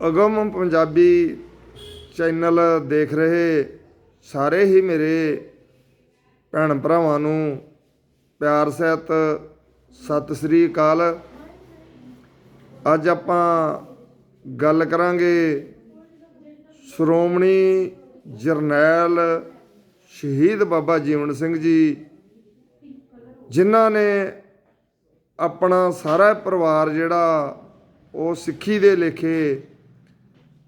ਅਗਮ Punjabi channel ਦੇਖ ਰਹੇ ਸਾਰੇ ਹੀ ਮੇਰੇ ਭੈਣ ਭਰਾਵਾਂ ਨੂੰ ਪਿਆਰ, ਸਹਿਤ ਸਤਿ ਸ੍ਰੀ ਅਕਾਲ। ਅੱਜ ਆਪਾਂ ਗੱਲ ਕਰਾਂਗੇ ਸ਼੍ਰੋਮਣੀ ਜਰਨੈਲ ਸ਼ਹੀਦ ਬਾਬਾ ਜੀਵਨ ਸਿੰਘ ਜੀ, ਜਿਨ੍ਹਾਂ ਨੇ ਆਪਣਾ ਸਾਰਾ ਪਰਿਵਾਰ ਜਿਹੜਾ ਉਹ ਸਿੱਖੀ ਦੇ ਲੇਖੇ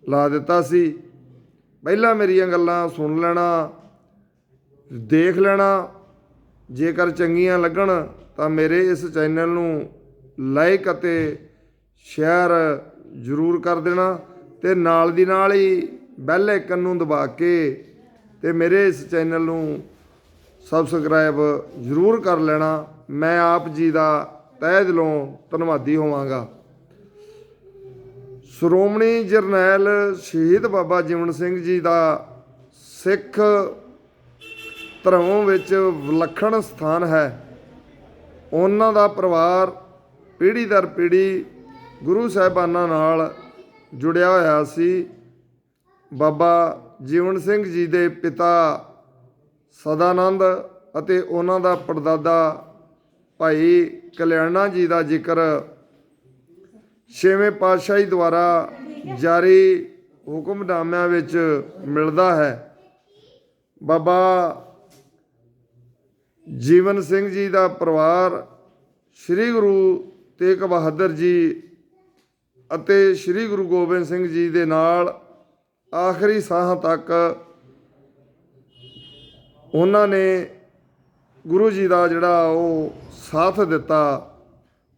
ਲਾ ਦਿੱਤਾ ਸੀ। ਪਹਿਲਾਂ ਮੇਰੀਆਂ ਗੱਲਾਂ ਸੁਣ ਲੈਣਾ, ਦੇਖ ਲੈਣਾ। ਜੇਕਰ ਚੰਗੀਆਂ ਲੱਗਣ, ਤਾਂ ਮੇਰੇ ਇਸ ਚੈਨਲ ਨੂੰ ਲਾਈਕ ਅਤੇ ਸ਼ੇਅਰ ਜ਼ਰੂਰ ਕਰ ਦੇਣਾ ਤੇ ਨਾਲ ਦੀ ਨਾਲ ਹੀ ਬੈਲ ਆਈਕਨ ਨੂੰ ਦਬਾ ਕੇ ਤੇ ਮੇਰੇ ਇਸ ਚੈਨਲ ਨੂੰ ਸਬਸਕ੍ਰਾਈਬ ਜ਼ਰੂਰ ਕਰ ਲੈਣਾ। ਮੈਂ ਆਪ ਜੀ ਦਾ ਤਹਿ ਦਿਲੋਂ ਧੰਨਵਾਦੀ ਹੋਵਾਂਗਾ। ਸ਼੍ਰੋਮਣੀ ਜਰਨੈਲ ਸ਼ਹੀਦ ਬਾਬਾ ਜੀਵਨ ਸਿੰਘ ਜੀ ਦਾ ਸਿੱਖ ਧਰਮ ਵਿੱਚ ਵਿਲੱਖਣ ਸਥਾਨ ਹੈ। ਉਹਨਾਂ ਦਾ ਪਰਿਵਾਰ ਪੀੜ੍ਹੀ ਦਰ ਪੀੜ੍ਹੀ ਗੁਰੂ ਸਾਹਿਬਾਨਾਂ ਨਾਲ ਜੁੜਿਆ ਹੋਇਆ ਸੀ। ਬਾਬਾ ਜੀਵਨ ਸਿੰਘ ਜੀ ਦੇ ਪਿਤਾ ਸਦਾਨੰਦ ਅਤੇ ਉਹਨਾਂ ਦਾ ਪੜਦਾਦਾ ਭਾਈ ਕਲਿਆਣਾ ਜੀ ਦਾ ਜ਼ਿਕਰ ਛੇਵੇਂ ਪਾਤਸ਼ਾਹੀ ਦੁਆਰਾ ਜਾਰੀ ਹੁਕਮਨਾਮਿਆਂ ਵਿੱਚ ਮਿਲਦਾ ਹੈ। ਬਾਬਾ ਜੀਵਨ ਸਿੰਘ ਜੀ ਦਾ ਪਰਿਵਾਰ ਸ੍ਰੀ ਗੁਰੂ ਤੇਗ ਬਹਾਦਰ ਜੀ ਅਤੇ ਸ੍ਰੀ ਗੁਰੂ ਗੋਬਿੰਦ ਸਿੰਘ ਜੀ ਦੇ ਨਾਲ ਆਖਰੀ ਸਾਹ ਤੱਕ ਉਹਨਾਂ ਨੇ ਗੁਰੂ ਜੀ ਦਾ ਜਿਹੜਾ ਉਹ ਸਾਥ ਦਿੱਤਾ।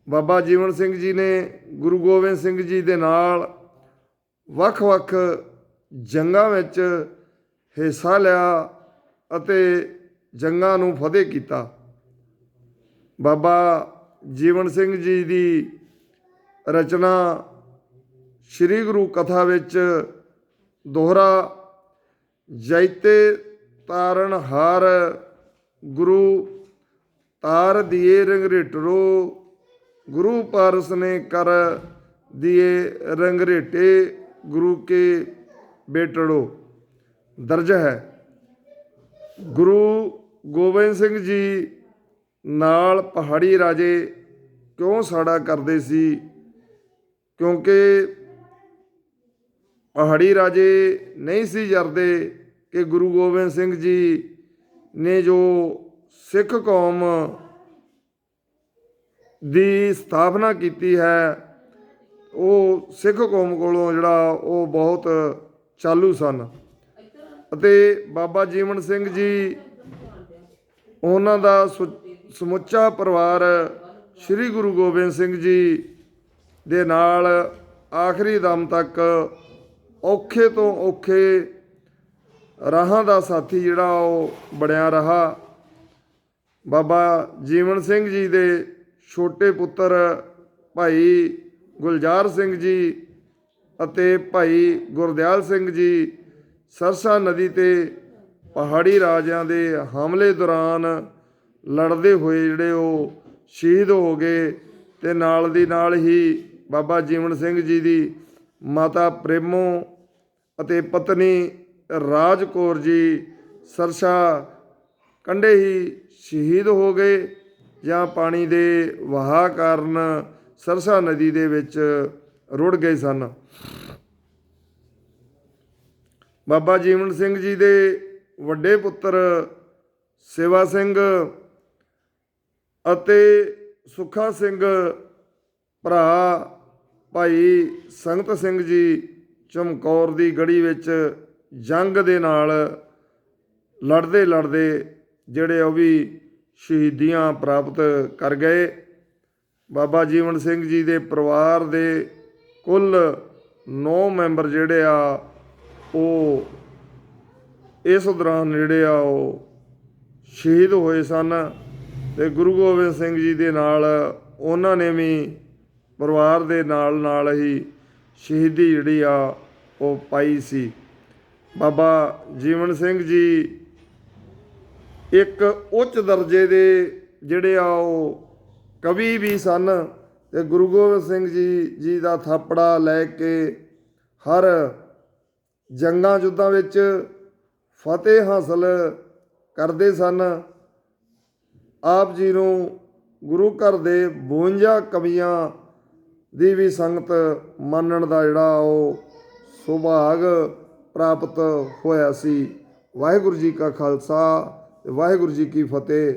ਬਾਬਾ ਜੀਵਨ ਸਿੰਘ ਜੀ ਨੇ, ਗੁਰੂ ਗੋਬਿੰਦ ਸਿੰਘ ਜੀ ਦੇ ਨਾਲ ਵੱਖ-ਵੱਖ ਜੰਗਾਂ ਵਿੱਚ ਹਿੱਸਾ ਲਿਆ ਅਤੇ ਜੰਗਾਂ ਨੂੰ ਫਤਿਹ ਕੀਤਾ। ਬਾਬਾ ਜੀਵਨ ਸਿੰਘ ਜੀ ਦੀ ਰਚਨਾ ਸ੍ਰੀ ਗੁਰੂ ਕਥਾ ਵਿੱਚ ਦੋਹਰਾ, ਜੈਤੇ ਤਾਰਨ ਹਾਰ, ਗੁਰੂ ਤਾਰ ਦੀਏ ਰੰਗਰੇਟਰੋ ਗੁਰੂ ਪਾਰਸ ਨੇ ਕਰ ਦੀਏ ਰੰਗਰੇਟੇ ਗੁਰੂ ਕੇ ਬੇਟੜੋ। ਦਰਜ ਹੈ। ਗੁਰੂ ਗੋਬਿੰਦ ਸਿੰਘ ਜੀ ਨਾਲ ਪਹਾੜੀ ਰਾਜੇ ਕਿਉਂ ਸਾੜਾ ਕਰਦੇ ਸੀ? ਕਿਉਂਕਿ ਪਹਾੜੀ ਰਾਜੇ ਨਹੀਂ ਸੀ ਜਰਦੇ ਕਿ ਗੁਰੂ ਗੋਬਿੰਦ ਸਿੰਘ ਜੀ ਨੇ ਜੋ ਸਿੱਖ ਕੌਮ ਦੀ ਸਥਾਪਨਾ ਕੀਤੀ ਹੈ। ਉਹ ਸਿੱਖ ਕੌਮ ਕੋਲੋਂ ਜਿਹੜਾ ਉਹ ਬਹੁਤ ਚਾਲੂ ਸਨ। ਅਤੇ ਬਾਬਾ ਜੀਵਨ ਸਿੰਘ ਜੀ ਉਹਨਾਂ ਦਾ ਸੁ- ਸਮੁੱਚਾ ਪਰਿਵਾਰ ਸ੍ਰੀ ਗੁਰੂ ਗੋਬਿੰਦ ਸਿੰਘ ਜੀ ਦੇ ਨਾਲ ਆਖਰੀ ਦਮ ਤੱਕ ਔਖੇ ਤੋਂ ਔਖੇ ਰਾਹਾਂ ਦਾ ਸਾਥੀ ਜਿਹੜਾ ਉਹ ਬਣਿਆ ਰਹਾ। ਬਾਬਾ ਜੀਵਨ ਸਿੰਘ ਜੀ ਦੇ ਛੋਟੇ ਪੁੱਤਰ ਭਾਈ ਗੁਲਜ਼ਾਰ ਸਿੰਘ ਜੀ ਅਤੇ ਭਾਈ ਗੁਰਦਿਆਲ ਸਿੰਘ ਜੀ ਸਰਸਾ ਨਦੀ ਤੇ ਪਹਾੜੀ ਰਾਜਿਆਂ ਦੇ ਹਮਲੇ ਦੌਰਾਨ ਲੜਦੇ ਹੋਏ ਜਿਹੜੇ ਉਹ ਸ਼ਹੀਦ ਹੋ ਗਏ ਤੇ ਨਾਲ ਦੀ ਨਾਲ ਹੀ ਬਾਬਾ ਜੀਵਨ ਸਿੰਘ ਜੀ ਦੀ ਮਾਤਾ ਪ੍ਰੇਮੋ ਅਤੇ ਪਤਨੀ ਰਾਜ ਕੌਰ ਜੀ ਸਰਸਾ ਕੰਢੇ ਹੀ ਸ਼ਹੀਦ ਹੋ ਗਏ। ਜਾਂ ਪਾਣੀ ਦੇ ਵਹਾਅ ਕਾਰਨ ਸਰਸਾ ਨਦੀ ਦੇ ਵਿੱਚ ਰੁੜ ਗਏ ਸਨ। ਬਾਬਾ ਜੀਵਨ ਸਿੰਘ ਜੀ ਦੇ ਵੱਡੇ ਪੁੱਤਰ ਸੇਵਾ ਸਿੰਘ ਅਤੇ ਸੁਖਾ ਸਿੰਘ ਭਰਾ ਭਾਈ ਸੰਗਤ ਸਿੰਘ ਜੀ ਚਮਕੌਰ ਦੀ ਗੜੀ ਵਿੱਚ ਜੰਗ ਦੇ ਨਾਲ ਲੜਦੇ ਲੜਦੇ ਜਿਹੜੇ ਉਹ ਵੀ ਸ਼ਹੀਦੀਆਂ ਪ੍ਰਾਪਤ ਕਰ ਗਏ। ਬਾਬਾ ਜੀਵਨ ਸਿੰਘ ਜੀ ਦੇ ਪਰਿਵਾਰ ਦੇ ਕੁੱਲ 9 ਮੈਂਬਰ ਜਿਹੜੇ ਆ, ਉਹ ਇਸ ਦੌਰਾਨ ਜਿਹੜੇ ਆ, ਉਹ ਸ਼ਹੀਦ ਹੋਏ ਸਨ ਤੇ ਗੁਰੂ ਗੋਬਿੰਦ ਸਿੰਘ ਜੀ ਦੇ ਨਾਲ ਉਹਨਾਂ ਨੇ ਵੀ ਪਰਿਵਾਰ ਦੇ ਨਾਲ ਨਾਲ ਹੀ ਸ਼ਹੀਦੀ ਜਿਹੜੀ ਆ, ਉਹ ਪਾਈ ਸੀ। ਬਾਬਾ ਜੀਵਨ ਸਿੰਘ ਜੀ ਇੱਕ ਉੱਚ ਦਰਜੇ ਦੇ ਜਿਹੜੇ ਆ ਉਹ ਕਵੀ ਵੀ ਸਨ ਤੇ ਗੁਰੂ ਗੋਬਿੰਦ ਸਿੰਘ ਜੀ ਜੀ ਦਾ ਥਾਪੜਾ ਲੈ ਕੇ ਹਰ ਜੰਗਾਂ ਯੁੱਧਾਂ ਵਿੱਚ ਫਤਿਹ ਹਾਸਲ ਕਰਦੇ ਸਨ। ਆਪ ਜੀ ਨੂੰ ਗੁਰੂ ਘਰ ਦੇ 52 ਕਵੀਆਂ ਦੀ ਵੀ ਸੰਗਤ ਮੰਨਣ ਦਾ ਜਿਹੜਾ ਉਹ ਸੁਭਾਗ ਪ੍ਰਾਪਤ ਹੋਇਆ ਸੀ। ਵਾਹਿਗੁਰੂ ਜੀ ਕਾ ਖਾਲਸਾ ਵਾਹਿਗੁਰੂ ਜੀ ਕੀ ਫਤਿਹ।